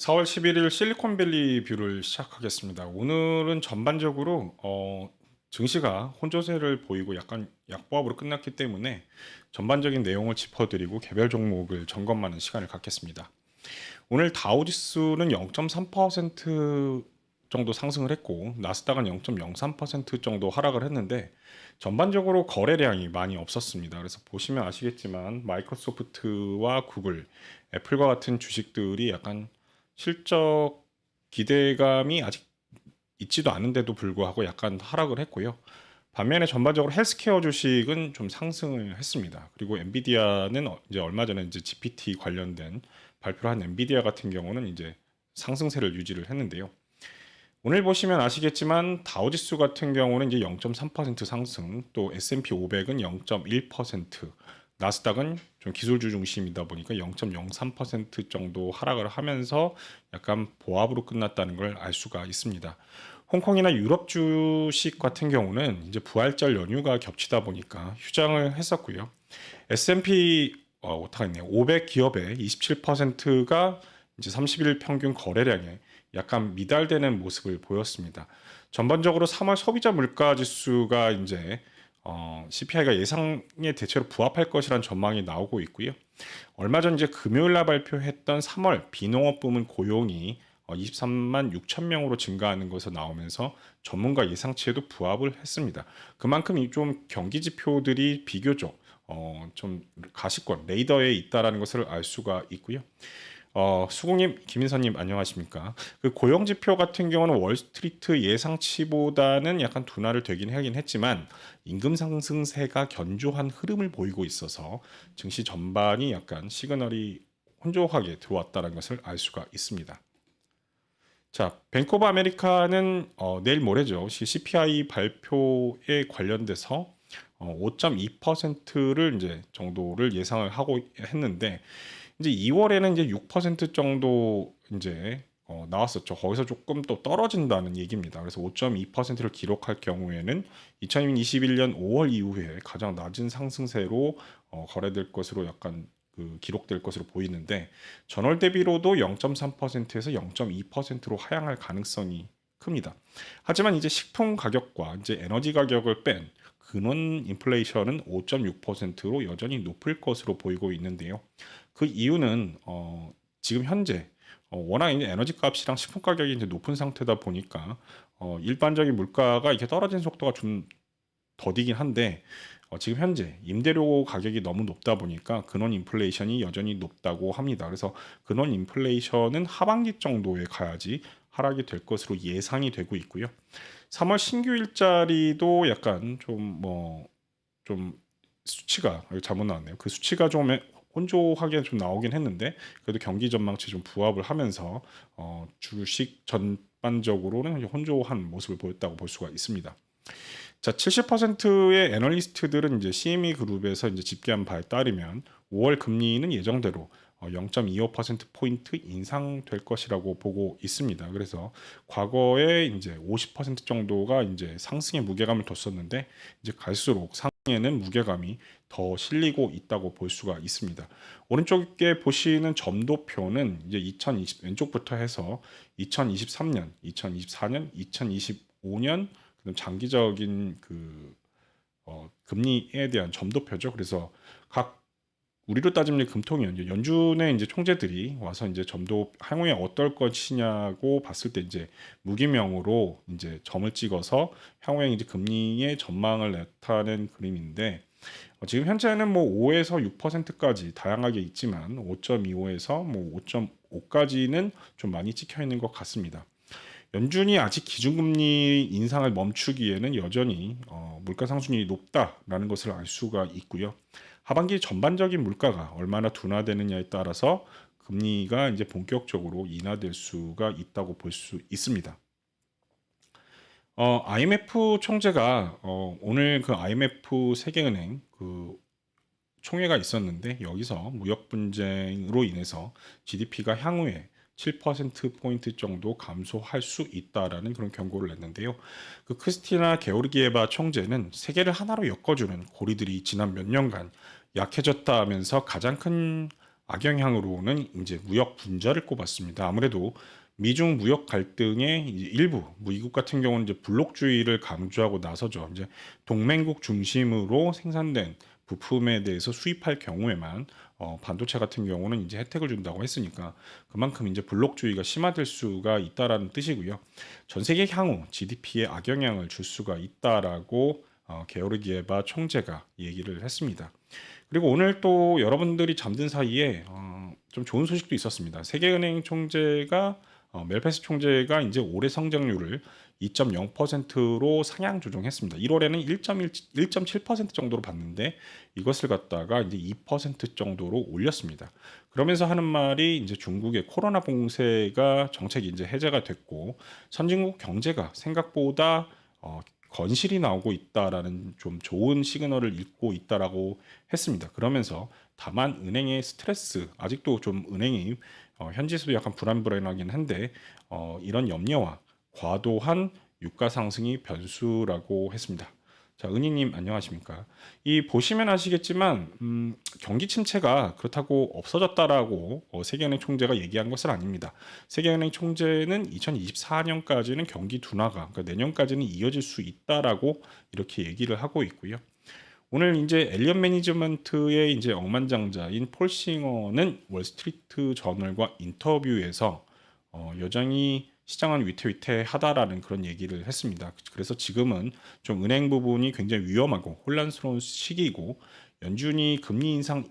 4월 11일 실리콘밸리 뷰를 시작하겠습니다. 오늘은 전반적으로 어, 증시가 혼조세를 보이고 약간 약보합으로 끝났기 때문에 전반적인 내용을 짚어드리고 개별 종목을 점검하는 시간을 갖겠습니다. 오늘 다우지수는 0.3% 정도 상승을 했고 나스닥은 0.03% 정도 하락을 했는데 전반적으로 거래량이 많이 없었습니다. 그래서 보시면 아시겠지만 마이크로소프트와 구글, 애플과 같은 주식들이 약간 실적 기대감이 아직 있지도 않은데도 불구하고 약간 하락을 했고요. 반면에 전반적으로 헬스케어 주식은 좀 상승을 했습니다. 그리고 엔비디아는 어- 이제 얼마 전에 이제 GPT 관련된 발표를 한 엔비디아 같은 경우는 이제 상승세를 유지를 했는데요. 오늘 보시면 아시겠지만 다우지수 같은 경우는 이제 0.3% 상승, 또 S&P 500은 0.1%, 나스닥은 좀 기술주 중심이다 보니까 0.03% 정도 하락을 하면서 약간 보합으로 끝났다는 걸 알 수가 있습니다. 홍콩이나 유럽 주식 같은 경우는 이제 부활절 연휴가 겹치다 보니까 휴장을 했었고요. S&P 어, 오타가 있네요. 500 기업의 27%가 이제 30일 평균 거래량에 약간 미달되는 모습을 보였습니다. 전반적으로 3월 소비자 물가 지수가 이제 어, CPI가 예상에 대체로 부합할 것이라는 전망이 나오고 있고요. 얼마 전 이제 금요일 날 발표했던 3월 비농업 부문 고용이 어, 23만 6천 명으로 증가하는 것으로 나오면서 전문가 예상치에도 부합을 했습니다. 그만큼 이좀 경기 지표들이 비교적 어, 좀 가시권 레이더에 있다라는 것을 알 수가 있고요. 어, 수국님, 김인선님 안녕하십니까? 그 고용 지표 같은 경우는 월스트리트 예상치보다는 약간 둔화를 되긴 하긴 했지만 임금 상승세가 견조한 흐름을 보이고 있어서 증시 전반이 약간 시그널이 혼조하게 들어왔다는 것을 알 수가 있습니다. 자, 뱅크 오브 아메리카는 어, 내일 모레죠. CPI 발표에 관련돼서 어, 5.2%를 이제 정도를 예상을 하고 했는데 이제 2월에는 이제 6% 정도 이제 어, 나왔었죠. 거기서 조금 또 떨어진다는 얘기입니다. 그래서 5.2%를 기록할 경우에는 2021년 5월 이후에 가장 낮은 상승세로 어, 거래될 것으로 약간 그 기록될 것으로 보이는데 전월 대비로도 0.3%에서 0.2%로 하향할 가능성이 큽니다. 하지만 이제 식품 가격과 이제 에너지 가격을 뺀 근원 인플레이션은 5.6%로 여전히 높을 것으로 보이고 있는데요. 그 이유는 어, 지금 현재 어, 워낙 이제 에너지 값이랑 식품 가격이 이제 높은 상태다 보니까 어, 일반적인 물가가 이렇게 떨어진 속도가 좀 더디긴 한데 어, 지금 현재 임대료 가격이 너무 높다 보니까 근원 인플레이션이 여전히 높다고 합니다. 그래서 근원 인플레이션은 하반기 정도에 가야지 하락이 될 것으로 예상이 되고 있고요. 3월 신규 일자리도 약간 좀 뭐 좀 수치가 잘못 나왔네요. 그 수치가 좀 혼조하게 좀 나오긴 했는데 그래도 경기 전망치 좀 부합을 하면서 어, 주식 전반적으로는 혼조한 모습을 보였다고 볼 수가 있습니다. 자, 70%의 애널리스트들은 이제 CME 그룹에서 이제 집계한 바에 따르면 5월 금리는 예정대로 어, 0.25% 포인트 인상될 것이라고 보고 있습니다. 그래서 과거에 이제 50% 정도가 이제 상승의 무게감을 뒀었는데 이제 갈수록 상에는 무게감이 더 실리고 있다고 볼 수가 있습니다. 오른쪽에 보시는 점도표는 이제 2020 왼쪽부터 해서 2023년, 2024년, 2025년 그다음 장기적인 그 어, 금리에 대한 점도표죠. 그래서 각 우리로 따지면 금통위원 연준의 이제 총재들이 와서 이제 점도 향후에 어떨 것이냐고 봤을 때 이제 무기명으로 이제 점을 찍어서 향후에 이제 금리의 전망을 나타낸 그림인데 어, 지금 현재는 뭐 5에서 6%까지 다양하게 있지만 5.25에서 뭐 5.5까지는 좀 많이 찍혀 있는 것 같습니다. 연준이 아직 기준금리 인상을 멈추기에는 여전히 어, 물가 상승률이 높다라는 것을 알 수가 있고요. 하반기 전반적인 물가가 얼마나 둔화되느냐에 따라서 금리가 이제 본격적으로 인하될 수가 있다고 볼 수 있습니다. 어, IMF 총재가 어, 오늘 그 IMF 세계은행 그 총회가 있었는데 여기서 무역 분쟁으로 인해서 GDP가 향후에 7%포인트 정도 감소할 수 있다라는 그런 경고를 냈는데요. 그 크리스티나 게오르기에바 총재는 세계를 하나로 엮어주는 고리들이 지난 몇 년간 약해졌다 하면서 가장 큰 악영향으로는 이제 무역 분절을 꼽았습니다. 아무래도 미중 무역 갈등의 일부 미국 같은 경우는 이제 블록주의를 강조하고 나서죠. 이제 동맹국 중심으로 생산된 부품에 대해서 수입할 경우에만 어, 반도체 같은 경우는 이제 혜택을 준다고 했으니까 그만큼 이제 블록주의가 심화될 수가 있다라는 뜻이고요. 전 세계 향후 GDP에 악영향을 줄 수가 있다라고 어, 게오르기에바 총재가 얘기를 했습니다. 그리고 오늘 또 여러분들이 잠든 사이에 어, 좀 좋은 소식도 있었습니다. 세계은행 총재가 어, 멜페스 총재가 이제 올해 성장률을 2.0%로 상향 조정했습니다. 1월에는 1.1, 1.7% 정도로 봤는데 이것을 갖다가 이제 2% 정도로 올렸습니다. 그러면서 하는 말이 이제 중국의 코로나 봉쇄가 정책이 이제 해제가 됐고 선진국 경제가 생각보다 어, 건실이 나오고 있다라는 좀 좋은 시그널을 읽고 있다라고 했습니다. 그러면서 다만 은행의 스트레스 아직도 좀 은행이 어, 현지에서도 약간 불안불안하긴 한데 어, 이런 염려와 과도한 유가 상승이 변수라고 했습니다. 자, 은희님 안녕하십니까? 이 보시면 아시겠지만 음, 경기 침체가 그렇다고 없어졌다라고 어, 세계은행 총재가 얘기한 것은 아닙니다. 세계은행 총재는 2024년까지는 경기 둔화가 그러니까 내년까지는 이어질 수 있다라고 이렇게 얘기를 하고 있고요. 오늘 이제 엘리언 매니지먼트의 이제 억만장자인 폴 싱어는 월스트리트 저널과 인터뷰에서 어, 여전히 시장은 위태위태하다라는 그런 얘기를 했습니다. 그래서 지금은 좀 은행 부분이 굉장히 위험하고 혼란스러운 시기이고 연준이 금리 인상을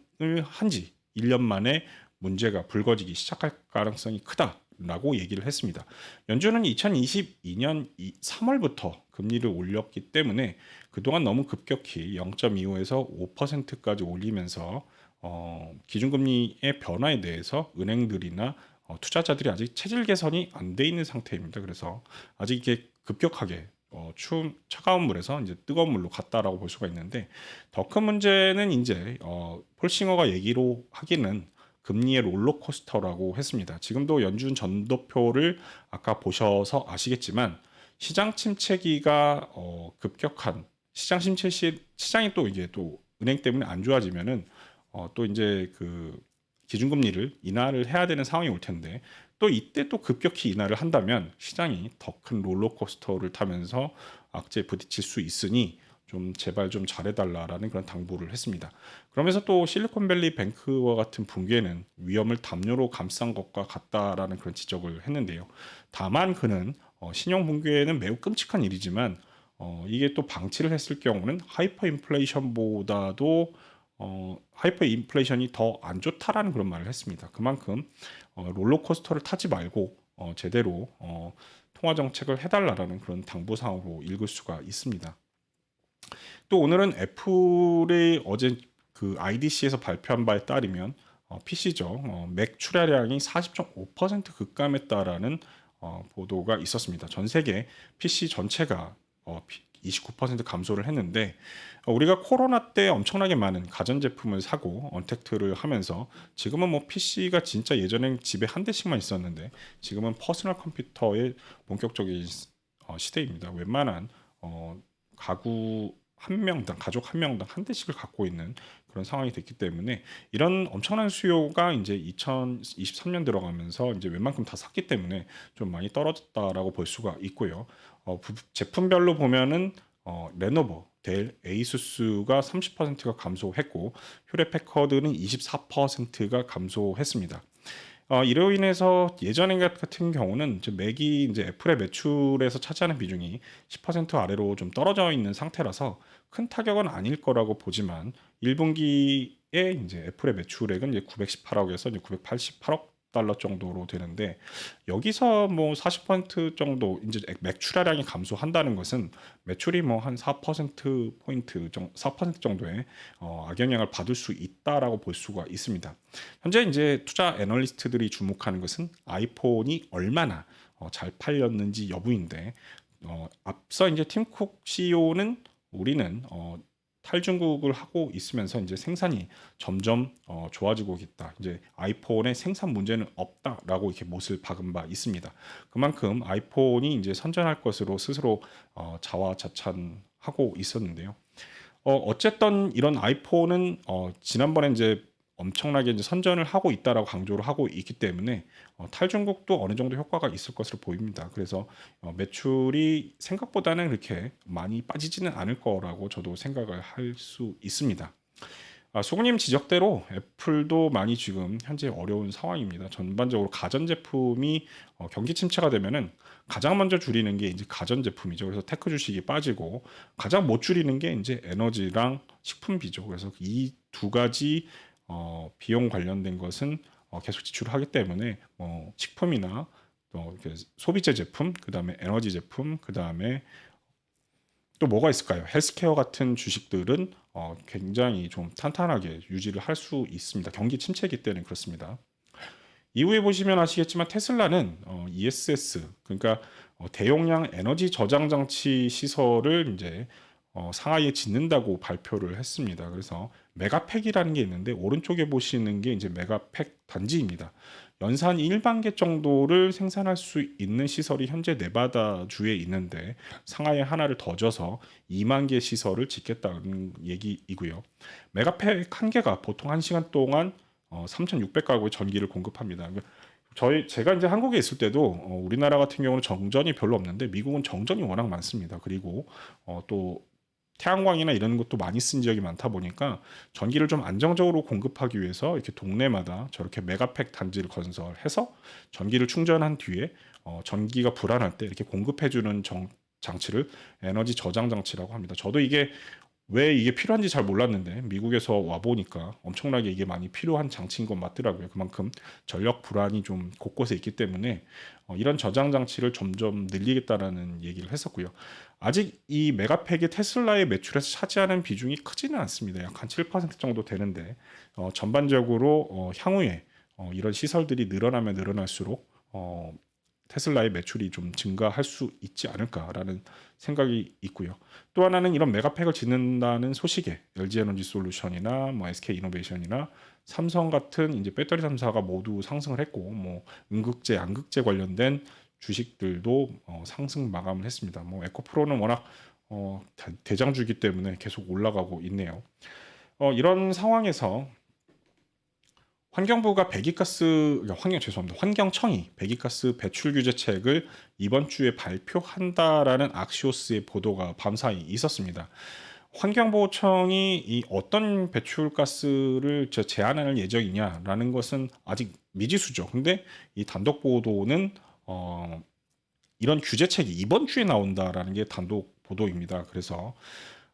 한 지 1년 만에 문제가 불거지기 시작할 가능성이 크다 라고 얘기를 했습니다. 연준은 2022년 3월부터 금리를 올렸기 때문에 그동안 너무 급격히 0.25에서 5%까지 올리면서 어, 기준금리의 변화에 대해서 은행들이나 어, 투자자들이 아직 체질 개선이 안 돼 있는 상태입니다. 그래서 아직 이게 급격하게 어, 추운 차가운 물에서 이제 뜨거운 물로 갔다라고 볼 수가 있는데 더 큰 문제는 이제 어, 폴싱어가 얘기로 하기는 금리의 롤러코스터라고 했습니다. 지금도 연준 전도표를 아까 보셔서 아시겠지만 시장 침체기가 어, 급격한 시장 침체 시 시장이 또 이게 또 은행 때문에 안 좋아지면은 어, 또 이제 그 기준금리를 인하를 해야 되는 상황이 올 텐데 또 이때 또 급격히 인하를 한다면 시장이 더 큰 롤러코스터를 타면서 악재에 부딪힐 수 있으니 좀 제발 좀 잘해달라라는 그런 당부를 했습니다. 그러면서 또 실리콘밸리 뱅크와 같은 붕괴는 위험을 담요로 감싼 것과 같다라는 그런 지적을 했는데요. 다만 그는 어, 신용 붕괴는 매우 끔찍한 일이지만 어, 이게 또 방치를 했을 경우는 하이퍼 인플레이션보다도 어, 하이퍼 인플레이션이 더 안 좋다라는 그런 말을 했습니다. 그만큼 어, 롤러코스터를 타지 말고 어, 제대로 어, 통화 정책을 해달라라는 그런 당부 사항으로 읽을 수가 있습니다. 또 오늘은 애플이 어제 그 IDC에서 발표한 바에 따르면 어, PC죠. 어, 맥 출하량이 40.5% 급감했다라는 어, 보도가 있었습니다. 전 세계 PC 전체가 어, 29% 감소를 했는데 어, 우리가 코로나 때 엄청나게 많은 가전제품을 사고 언택트를 하면서 지금은 뭐 PC가 진짜 예전엔 집에 한 대씩만 있었는데 지금은 퍼스널 컴퓨터의 본격적인 어, 시대입니다. 웬만한 어, 가구 한 명당 가족 한 명당 한 대씩을 갖고 있는 그런 상황이 됐기 때문에 이런 엄청난 수요가 이제 2023년 들어가면서 이제 웬만큼 다 샀기 때문에 좀 많이 떨어졌다라고 볼 수가 있고요. 어, 부, 제품별로 보면은 어, 레노버, 델, 에이수스가 30%가 감소했고 휴레 패커드는 24%가 감소했습니다. 어, 이로 인해서 예전에 같은 경우는 이제 맥이 이제 애플의 매출에서 차지하는 비중이 10% 아래로 좀 떨어져 있는 상태라서 큰 타격은 아닐 거라고 보지만 1분기에 이제 애플의 매출액은 이제 918억에서 이제 988억 달러 정도로 되는데 여기서 뭐 40% 정도 이제 매출하량이 감소한다는 것은 매출이 뭐 한 4% 포인트 정도 4% 정도의 어, 악영향을 받을 수 있다라고 볼 수가 있습니다. 현재 이제 투자 애널리스트들이 주목하는 것은 아이폰이 얼마나 어, 잘 팔렸는지 여부인데 어, 앞서 이제 팀쿡 CEO는 우리는 어, 탈중국을 하고 있으면서 이제 생산이 점점 어, 좋아지고 있다. 이제 아이폰의 생산 문제는 없다라고 이렇게 못을 박은 바 있습니다. 그만큼 아이폰이 이제 선전할 것으로 스스로 어, 자화자찬하고 있었는데요. 어, 어쨌든 이런 아이폰은 어, 지난번에 이제 엄청나게 이제 선전을 하고 있다라고 강조를 하고 있기 때문에 어, 탈중국도 어느 정도 효과가 있을 것으로 보입니다. 그래서 어, 매출이 생각보다는 그렇게 많이 빠지지는 않을 거라고 저도 생각을 할 수 있습니다. 아, 소구님 지적대로 애플도 많이 지금 현재 어려운 상황입니다. 전반적으로 가전 제품이 어, 경기 침체가 되면은 가장 먼저 줄이는 게 이제 가전 제품이죠. 그래서 테크 주식이 빠지고 가장 못 줄이는 게 이제 에너지랑 식품비죠. 그래서 이 두 가지 어, 비용 관련된 것은 어, 계속 지출하기 때문에 뭐 식품이나 또 소비재 제품, 그 다음에 에너지 제품, 그 다음에 또 뭐가 있을까요? 헬스케어 같은 주식들은 어, 굉장히 좀 탄탄하게 유지를 할 수 있습니다. 경기 침체이기 때문에 그렇습니다. 이후에 보시면 아시겠지만 테슬라는 어, ESS 그러니까 어, 대용량 에너지 저장 장치 시설을 이제 어, 상하이에 짓는다고 발표를 했습니다. 그래서 메가팩이라는 게 있는데 오른쪽에 보시는 게 이제 메가팩 단지입니다. 연산 1만 개 정도를 생산할 수 있는 시설이 현재 네바다 주에 있는데 상하이에 하나를 더 져서 2만 개 시설을 짓겠다는 얘기이고요. 메가팩 한 개가 보통 1시간 동안 어, 3,600가구의 전기를 공급합니다. 저희 제가 이제 한국에 있을 때도 어, 우리나라 같은 경우는 정전이 별로 없는데 미국은 정전이 워낙 많습니다. 그리고 어, 또 태양광이나 이런 것도 많이 쓴 지역이 많다 보니까 전기를 좀 안정적으로 공급하기 위해서 이렇게 동네마다 저렇게 메가팩 단지를 건설해서 전기를 충전한 뒤에 어, 전기가 불안할 때 이렇게 공급해주는 정, 장치를 에너지 저장 장치라고 합니다. 저도 이게 왜 이게 필요한지 잘 몰랐는데 미국에서 와 보니까 엄청나게 이게 많이 필요한 장치인 건 맞더라고요. 그만큼 전력 불안이 좀 곳곳에 있기 때문에 어, 이런 저장 장치를 점점 늘리겠다라는 얘기를 했었고요. 아직 이 메가팩이 테슬라의 매출에서 차지하는 비중이 크지는 않습니다. 약 한 7% 정도 되는데 어, 전반적으로 어, 향후에 어, 이런 시설들이 늘어나면 늘어날수록 어, 테슬라의 매출이 좀 증가할 수 있지 않을까라는 생각이 있고요. 또 하나는 이런 메가팩을 짓는다는 소식에 LG 에너지 솔루션이나 뭐 SK 이노베이션이나 삼성 같은 이제 배터리 3사가 모두 상승을 했고 뭐 음극재, 양극재 관련된 주식들도 어, 상승 마감을 했습니다. 뭐 에코프로는 워낙 어, 대- 대장주기 때문에 계속 올라가고 있네요. 어, 이런 상황에서 환경부가 배기가스 환경 죄송합니다. 환경청이 배기가스 배출 규제책을 이번 주에 발표한다라는 악시오스의 보도가 밤사이 있었습니다. 환경보호청이 이 어떤 배출가스를 저 제한할 예정이냐라는 것은 아직 미지수죠. 근데 이 단독 보도는 어, 이런 규제책이 이번 주에 나온다라는 게 단독 보도입니다. 그래서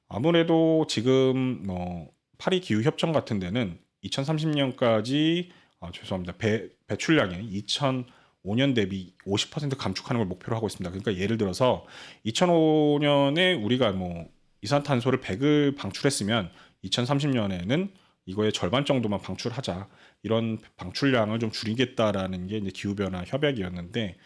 아무래도 지금 뭐 파리 기후 협정 같은 데는 2030년까지 아, 죄송합니다. 배, 배출량이 2005년 대비 50% 감축하는 걸 목표로 하고 있습니다. 그러니까 예를 들어서 2005년에 우리가 뭐 이산탄소를 100을 방출했으면 2030년에는 이거의 절반 정도만 방출하자 이런 방출량을 좀 줄이겠다라는 게 이제 기후 변화 협약이었는데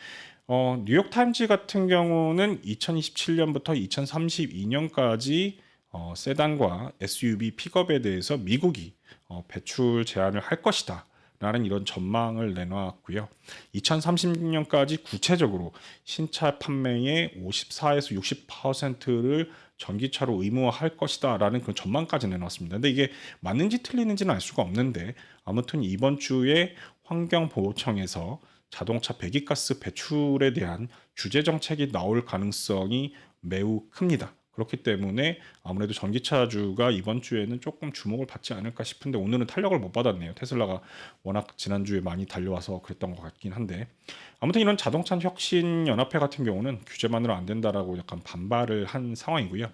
어, 뉴욕 타임즈 같은 경우는 2027년부터 2032년까지 어, 세단과 SUV 픽업에 대해서 미국이 어, 배출 제한을 할 것이다. 라는 이런 전망을 내놓았고요. 2030년까지 구체적으로 신차 판매의 54에서 60%를 전기차로 의무화할 것이다라는 그런 전망까지 내놨습니다. 근데 이게 맞는지 틀리는지는 알 수가 없는데 아무튼 이번 주에 환경보호청에서 자동차 배기가스 배출에 대한 규제 정책이 나올 가능성이 매우 큽니다. 그렇기 때문에 아무래도 전기차주가 이번 주에는 조금 주목을 받지 않을까 싶은데 오늘은 탄력을 못 받았네요. 테슬라가 워낙 지난주에 많이 달려와서 그랬던 것 같긴 한데 아무튼 이런 자동차 혁신 연합회 같은 경우는 규제만으로 안 된다라고 약간 반발을 한 상황이고요.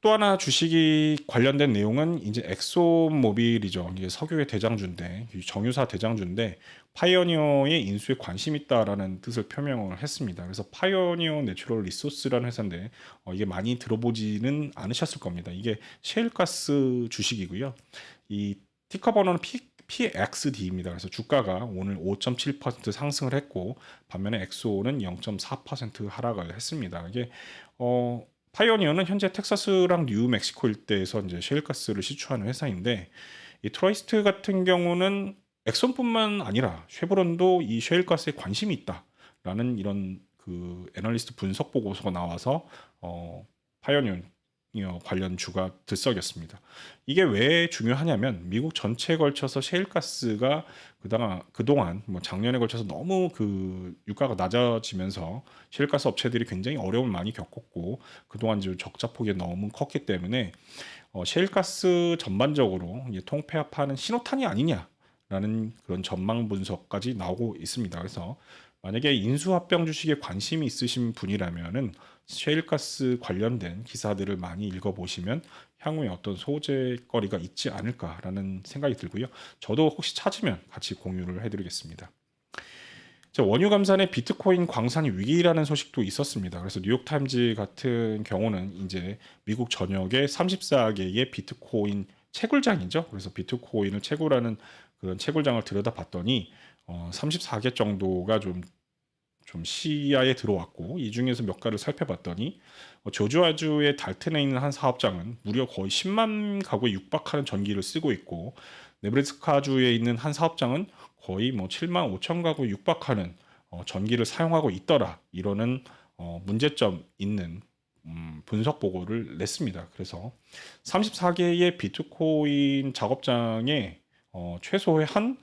또 하나 주식이 관련된 내용은 이제 엑소모빌이죠. 이게 석유의 대장주인데 이 정유사 대장주인데 파이어니어의 인수에 관심 있다라는 뜻을 표명을 했습니다. 그래서 파이어니어 내추럴 리소스라는 회사인데 어, 이게 많이 들어보지는 않으셨을 겁니다. 이게 셰일가스 주식이고요. 이 티커 번호는 P, PXD입니다. 그래서 주가가 오늘 5.7% 상승을 했고 반면에 엑소는 0.4% 하락을 했습니다. 이게 어 파이오니어는 현재 텍사스랑 뉴멕시코 일대에서 이제 셰일가스를 시추하는 회사인데 이 트로이스트 같은 경우는 엑손뿐만 아니라 쉐브론도 이 셰일가스에 관심이 있다라는 이런 그 애널리스트 분석 보고서가 나와서 어 파이오니어 어, 관련 주가 들썩였습니다. 이게 왜 중요하냐면 미국 전체에 걸쳐서 셰일가스가 그동안 그동안 뭐 작년에 걸쳐서 너무 그 유가가 낮아지면서 셰일가스 업체들이 굉장히 어려움을 많이 겪었고 그동안 좀 적자 폭이 너무 컸기 때문에 어, 셰일가스 전반적으로 통폐합하는 신호탄이 아니냐 라는 그런 전망 분석까지 나오고 있습니다. 그래서 만약에 인수합병 주식에 관심이 있으신 분이라면은 셰일가스 관련된 기사들을 많이 읽어보시면 향후에 어떤 소재거리가 있지 않을까라는 생각이 들고요. 저도 혹시 찾으면 같이 공유를 해드리겠습니다. 자, 원유 감산의 비트코인 광산 위기라는 소식도 있었습니다. 그래서 뉴욕타임즈 같은 경우는 이제 미국 전역에 34개의 비트코인 채굴장이죠. 그래서 비트코인을 채굴하는 그런 채굴장을 들여다봤더니 어, 34개 정도가 좀, 좀 시야에 들어왔고 이 중에서 몇 가를 살펴봤더니 어, 조지아주의 달튼에 있는 한 사업장은 무려 거의 10만 가구에 육박하는 전기를 쓰고 있고 네브래스카주에 있는 한 사업장은 거의 뭐 7만 5천 가구 에 육박하는 어, 전기를 사용하고 있더라 이러는 어, 문제점 있는 음, 분석 보고를 냈습니다. 그래서 34개의 비트코인 작업장에 어, 최소의 한,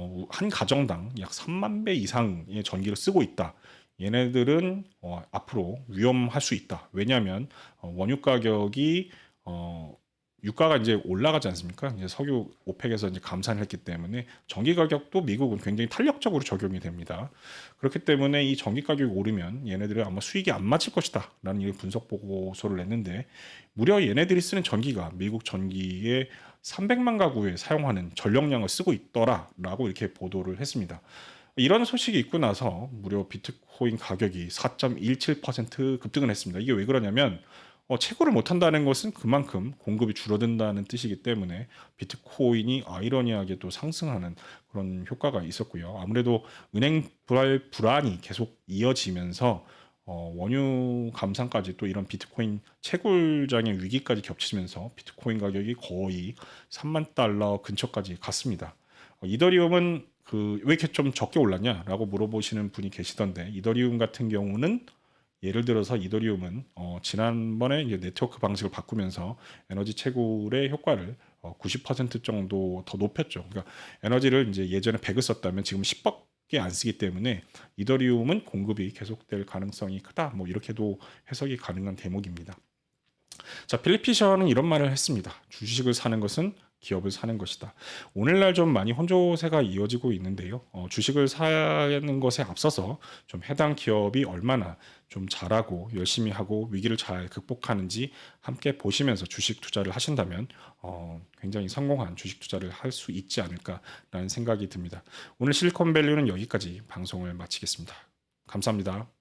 어, 한 가정당 약 3만 배 이상의 전기를 쓰고 있다. 얘네들은 어, 앞으로 위험할 수 있다. 왜냐하면 어, 원유 가격이 어, 유가가 이제 올라가지 않습니까? 이제 석유 오펙에서 이제 감산을 했기 때문에 전기 가격도 미국은 굉장히 탄력적으로 적용이 됩니다. 그렇기 때문에 이 전기 가격이 오르면 얘네들은 아마 수익이 안 맞을 것이다라는 이 분석 보고서를 냈는데 무려 얘네들이 쓰는 전기가 미국 전기의 300만 가구에 사용하는 전력량을 쓰고 있더라라고 이렇게 보도를 했습니다. 이런 소식이 있고 나서 무려 비트코인 가격이 4.17% 급등을 했습니다. 이게 왜 그러냐면 어, 채굴을 못한다는 것은 그만큼 공급이 줄어든다는 뜻이기 때문에 비트코인이 아이러니하게 또 상승하는 그런 효과가 있었고요. 아무래도 은행 불안, 불안이 계속 이어지면서 어, 원유 감산까지 또 이런 비트코인 채굴장의 위기까지 겹치면서 비트코인 가격이 거의 3만 달러 근처까지 갔습니다. 어, 이더리움은 그 왜 이렇게 좀 적게 올랐냐라고 물어보시는 분이 계시던데 이더리움 같은 경우는 예를 들어서 이더리움은 어, 지난번에 이제 네트워크 방식을 바꾸면서 에너지 채굴의 효과를 어, 90% 정도 더 높였죠. 그러니까 에너지를 이제 예전에 100을 썼다면 지금 10밖에 안 쓰기 때문에 이더리움은 공급이 계속될 가능성이 크다. 뭐 이렇게도 해석이 가능한 대목입니다. 자, 필리피셔는 이런 말을 했습니다. 주식을 사는 것은 기업을 사는 것이다. 오늘날 좀 많이 혼조세가 이어지고 있는데요. 어, 주식을 사는 것에 앞서서 좀 해당 기업이 얼마나 좀 잘하고 열심히 하고 위기를 잘 극복하는지 함께 보시면서 주식 투자를 하신다면 어, 굉장히 성공한 주식 투자를 할 수 있지 않을까라는 생각이 듭니다. 오늘 실리콘밸류는 여기까지 방송을 마치겠습니다. 감사합니다.